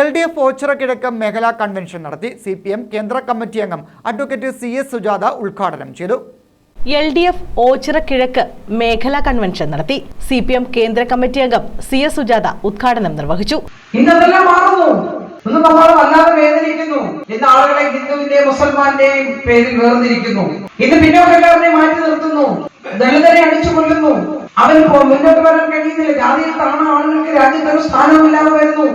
L D F Ochira കിഴക്ക് മേഖലാ convention നടത്തി സി പി എം കേന്ദ്ര കമ്മിറ്റി അംഗം അഡ്വക്കേറ്റ് സി എസ് സുജാത ഉദ്ഘാടനം ചെയ്തു. എൽ ഡി എഫ് ഓച്ചിറ കിഴക്ക് മേഖലാ കൺവെൻഷൻ നടത്തി സി പി എം കേന്ദ്ര കമ്മിറ്റി അംഗം സി എസ് സുജാത ഉദ്ഘാടനം നിർവഹിച്ചു. ഇന്നതെല്ലാം മാറുന്നു. ഇന്ന് നമ്മൾ വല്ലാതെ വേദനിക്കുന്നു. ഇന്ന് ആളുകളെ ഹിന്ദുവിന്റെയും മുസൽമാന്റെയും പേരിൽ വേർതിരിക്കുന്നു. ഇന്ന് പിന്നോക്കക്കാരനെ മാറ്റി അവന് മുന്നോട്ട് വരാൻ കഴിയുന്നില്ല. ജാതിയിൽ താണ ആളുകൾക്ക് രാജ്യത്ത് ഒരു സ്ഥാനമില്ലാതെ വരുന്നു.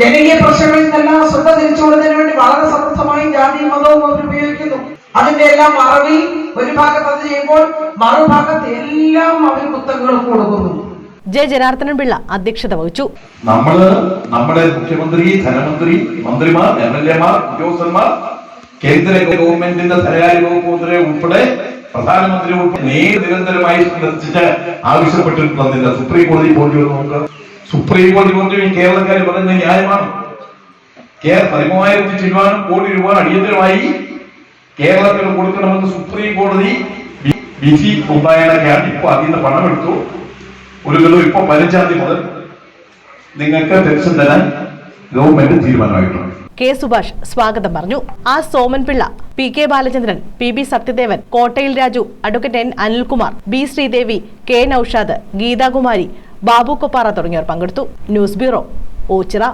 ജനകീയ പ്രശ്നങ്ങളിൽ നിന്നെല്ലാം ശ്രദ്ധ തിരിച്ചുകൊടുന്നതിന് വേണ്ടി വളരെ സമർത്ഥമായി ജാതിയും മതവും അവർ ഉപയോഗിക്കുന്നു. അതിന്റെ എല്ലാം മറവിൽ ഒരു ഭാഗത്ത് അത് ചെയ്യുമ്പോൾ മറുഭാഗത്ത് എല്ലാം അവർ കുത്തകകൾ കൊടുക്കുന്നു. ജെ ജനാർദ്ദനൻ പിള്ള അധ്യക്ഷത വഹിച്ചു. നമ്മൾ നമ്മുടെ മുഖ്യമന്ത്രി ധനമന്ത്രി മന്ത്രിമാർ എം എൽ എമാർ ഉദ്യോഗസ്ഥന്മാർ കേന്ദ്ര ഗവൺമെന്റിന്റെ ധനകാര്യ വകുപ്പ് മന്ത്രി ഉൾപ്പെടെ പ്രധാനമന്ത്രി നേര് നിരന്തരമായി നിർദ്ദേശിച്ച് ആവശ്യപ്പെട്ടിട്ടുള്ളതില്ല സുപ്രീം കോടതി പോയി നോക്കുക. സുപ്രീം കോടതി ഈ കേരളക്കാർ പറയുന്നത് ന്യായമാണ്. പതിമൂവായിരത്തി ചില്ലുവാനും കോടി രൂപ അടിയന്തരമായി കേരളത്തിന് കൊടുക്കണമെന്ന് സുപ്രീം കോടതി വിധി ഉണ്ടായതൊക്കെയാണ് ഇപ്പൊ അതിൽ നിന്ന് പണമെടുത്തു ഒരു കിലോ ഇപ്പൊ പതിനഞ്ചാം തീയതി മുതൽ നിങ്ങൾക്ക് പെൻഷൻ തരാൻ ഗവൺമെന്റ് തീരുമാനമായിട്ടുണ്ട്. കെ സുഭാഷ് സ്വാഗതം പറഞ്ഞു. ആ Soman Pillai P K Balachandran P B Sathyadevan Kottayil Raju advocate N Anilkumar B Sreedevi K Noushad Geethakumari Babu Koppara തുടങ്ങിയവർ പങ്കെടുത്തു. News bureau Oachira.